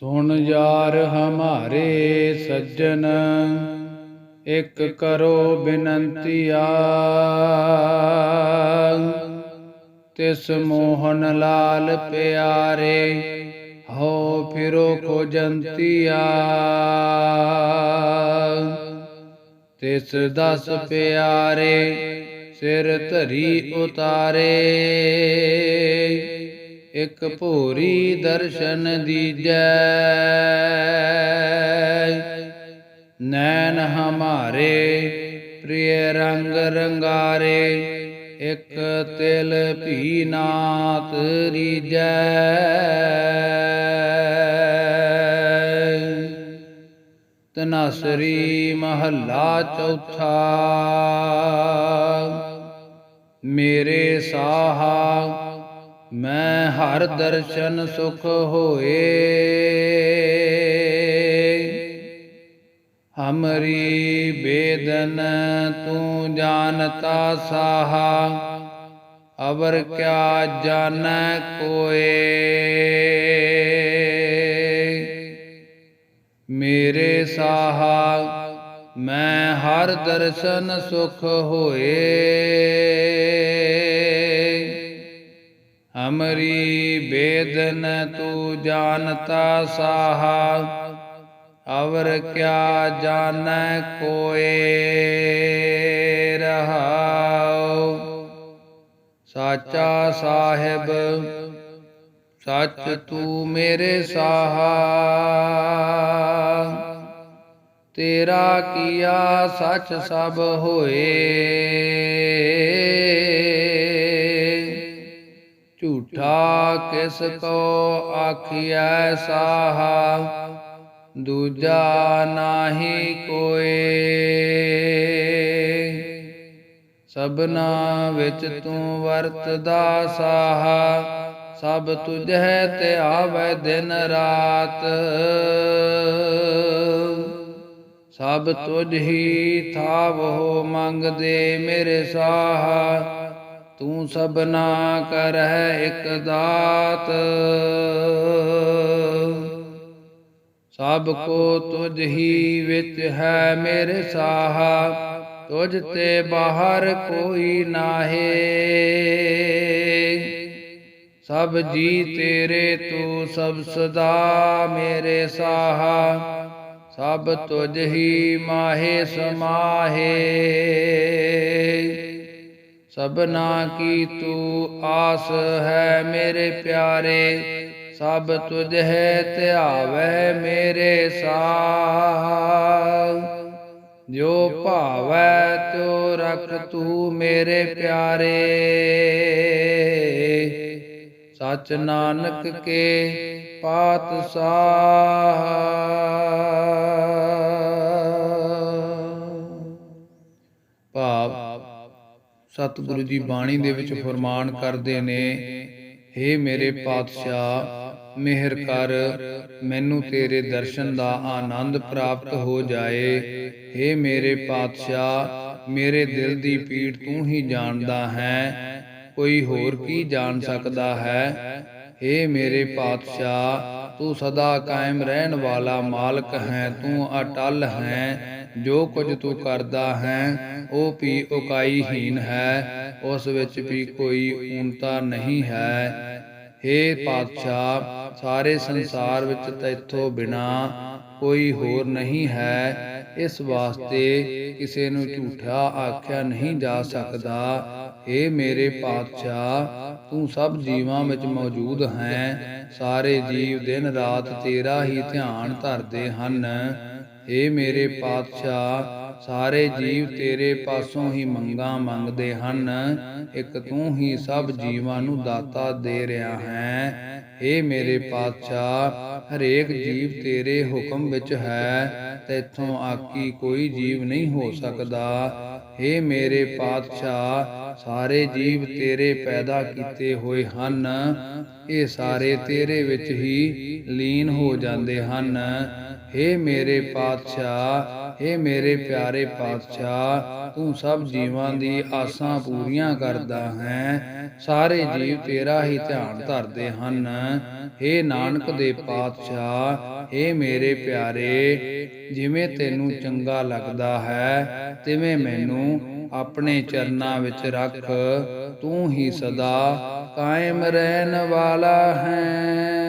ਸੁਣ ਯਾਰ ਹਮਾਰੇ ਸੱਜਣ, ਇਕ ਕਰੋ ਬਿਨੰਤੀਆ ਤਿਸ ਮੋਹਨ ਲਾਲ ਪਿਆਰੇ, ਹੋ ਫਿਰੋ ਖੋਜੰਤੀਆ ਤਿਸ ਦਸ ਪਿਆਰੇ, ਸਿਰ ਧਰੀ ਉਤਾਰੇ। ਇਕ ਭੂਰੀ ਦਰਸ਼ਨ ਦੀਜੈ। ਨੈਣ ਹਮਾਰੇ ਪ੍ਰਿਯ ਰੰਗ ਰੰਗਾਰੇ, ਇਕ ਤਿਲ ਭੀ ਨਾਤ ਰੀਜੈ। ਤਨਾਸਰੀ ਮਹੱਲਾ ਚੌਥਾ, ਮੇਰੇ ਸਾਹਾ ਮੈਂ ਹਰ ਦਰਸ਼ਨ ਸੁਖ ਹੋਏ। ਹਮਰੀ ਬੇਦਨ ਤੂੰ ਜਾਣਤਾ ਸਾਹਾ, ਅਵਰ ਕਿਆ ਜਾਣੈ ਕੋਏ। ਮੇਰੇ ਸਾਹਾ, ਮੈਂ ਹਰ ਦਰਸ਼ਨ ਸੁਖ ਹੋਏ। ਹਮਰੀ ਬੇਦਨ ਤੂੰ ਜਾਣਤਾ ਸਾਹਾ, ਅਵਰ ਕਿਆ ਜਾਣੈ ਕੋਏ ਰਹਾਉ। ਸਾਚਾ ਸਾਹਿਬ, ਸੱਚ ਤੂੰ ਮੇਰੇ ਸਾਹਾ। ਤੇਰਾ ਕੀਆ ਸੱਚ ਸਭ ਹੋਏ ਝੂਠਾ ਕਿਸ ਕੋ ਆਖੀਐ ਸਾਹਾ? ਦੂਜਾ ਨਾਹੀ ਕੋਏ। ਸਭਨਾ ਵਿੱਚ ਤੂੰ ਵਰਤਦਾ ਸਾਹਾ। ਸਭ ਤੁਝੈ ਤੇ ਆਵੈ ਦਿਨ ਰਾਤ। ਸਭ ਤੁਝ ਹੀ ਥਾਵੋ ਮੰਗਦੇ ਮੇਰੇ ਸਾਹਾ। ਤੂੰ ਸਭਨਾ ਕਰਹਿ ਇਕ ਦਾਤ। ਸਭ ਕੋ ਤੁਝ ਹੀ ਵਿੱਚ ਹੈ ਮੇਰੇ ਸਾਹਾ, ਤੁਝ ਤੇ ਬਾਹਰ ਕੋਈ ਨਾਹੀ। ਸਭ ਜੀ ਤੇਰੇ ਤੂੰ ਸਭ ਸਦਾ ਮੇਰੇ ਸਾਹਾ, ਸਭ ਤੁਝ ਹੀ ਮਾਹੇ ਸਮਾਹੇ। ਸਭਨਾ ਕੀ ਤੂੰ ਆਸ ਹੈ ਮੇਰੇ ਪਿਆਰੇ, ਸਭ ਤੁਝ ਹੈ ਧਿਆਵੈ ਮੇਰੇ ਸਾਹ। ਜੋ ਭਾਵੈ ਤਿਉ ਰਖ ਤੂੰ ਮੇਰੇ ਪਿਆਰੇ। ਸਚ ਨਾਨਕ ਕੇ ਪਾਤਸ਼ਾਹ ਸਤਿਗੁਰੂ ਜੀ ਬਾਣੀ ਦੇ ਵਿੱਚ ਫਰਮਾਨ ਕਰਦੇ ਨੇ हे ਮੇਰੇ ਪਾਤਸ਼ਾਹ ਮਿਹਰ ਕਰ ਮੈਨੂੰ ਤੇਰੇ ਦਰਸ਼ਨ ਦਾ ਆਨੰਦ ਪ੍ਰਾਪਤ ਹੋ ਜਾਏ हे ਮੇਰੇ ਪਾਤਸ਼ਾਹ ਮੇਰੇ ਦਿਲ ਦੀ ਪੀੜ ਤੂੰ ਹੀ ਜਾਣਦਾ ਹੈ ਕੋਈ ਹੋਰ ਕੀ ਜਾਣ ਸਕਦਾ ਹੈ हे ਮੇਰੇ ਪਾਤਸ਼ਾਹ ਤੂੰ ਸਦਾ ਕਾਇਮ ਰਹਿਣ ਵਾਲਾ ਮਾਲਕ ਹੈ ਤੂੰ ਅਟਲ ਹੈ ਜੋ ਕੁਝ ਤੂੰ ਕਰਦਾ ਹੈ, ਉਹ ਵੀ ਉਕਾਈਹੀਨ ਹੈ, ਉਸ ਵਿੱਚ ਵੀ ਕੋਈ ਊਨਤਾ ਨਹੀਂ ਹੈ। हे ਪਾਤਸ਼ਾਹ, ਸਾਰੇ ਸੰਸਾਰ ਵਿੱਚ ਤੈਥੋਂ ਬਿਨਾ ਕੋਈ ਹੋਰ ਨਹੀਂ ਹੈ। ਇਸ ਵਾਸਤੇ ਕਿਸੇ ਨੂੰ ਝੂਠਾ ਆਖਿਆ ਨਹੀਂ ਜਾ ਸਕਦਾ। हे ਮੇਰੇ ਪਾਤਸ਼ਾਹ, ਤੂੰ ਸਭ ਜੀਵਾਂ ਵਿੱਚ ਮੌਜੂਦ ਹੈ। ਸਾਰੇ ਜੀਵ ਦਿਨ ਰਾਤ ਤੇਰਾ ਹੀ ਧਿਆਨ ਧਰਦੇ ਹਨ। ਏ ਮੇਰੇ ਪਾਤਸ਼ਾਹ, ਸਾਰੇ ਜੀਵ ਤੇਰੇ ਪਾਸੋਂ ਹੀ ਮੰਗਾ ਮੰਗਦੇ ਹਨ। ਇੱਕ ਤੂੰ ਹੀ ਸਭ ਜੀਵਾਂ ਨੂੰ ਦਾਤਾ ਦੇ ਰਿਹਾ ਹੈ। ਏ ਮੇਰੇ ਪਾਤਸ਼ਾਹ, ਹਰੇਕ ਜੀਵ ਤੇਰੇ ਹੁਕਮ ਵਿੱਚ ਹੈ, ਤੇਥੋਂ ਆਕੀ ਕੋਈ ਜੀਵ ਨਹੀਂ ਹੋ ਸਕਦਾ। ਏ ਮੇਰੇ ਪਾਤਸ਼ਾਹ ਸਾਰੇ ਜੀਵ ਤੇਰੇ ਪੈਦਾ ਕੀਤੇ ਹੋਏ ਹਨ ਇਹ ਸਾਰੇ ਤੇਰੇ ਵਿੱਚ ਹੀ ਲੀਨ ਹੋ ਜਾਂਦੇ ਹਨ हे ਮੇਰੇ ਪਾਤਸ਼ਾਹ हे ਮੇਰੇ ਪਿਆਰੇ ਪਾਤਸ਼ਾਹ ਤੂੰ ਸਭ ਜੀਵਾਂ ਦੀ ਆਸਾਂ ਪੂਰੀਆਂ ਕਰਦਾ ਹੈ ਸਾਰੇ ਜੀਵ ਤੇਰਾ ਹੀ ਧਿਆਨ ਧਰਦੇ ਹਨ हे ਨਾਨਕ ਦੇ ਪਾਤਸ਼ਾਹ हे ਮੇਰੇ ਪਿਆਰੇ ਜਿਵੇਂ ਤੈਨੂੰ ਚੰਗਾ ਲੱਗਦਾ ਹੈ ਤਿਵੇਂ ਮੈਨੂੰ ਆਪਣੇ ਚਰਨਾਂ ਵਿੱਚ ਰੱਖ ਤੂੰ ਹੀ ਸਦਾ ਕਾਇਮ ਰਹਿਣ ਵਾਲਾ ਹੈ।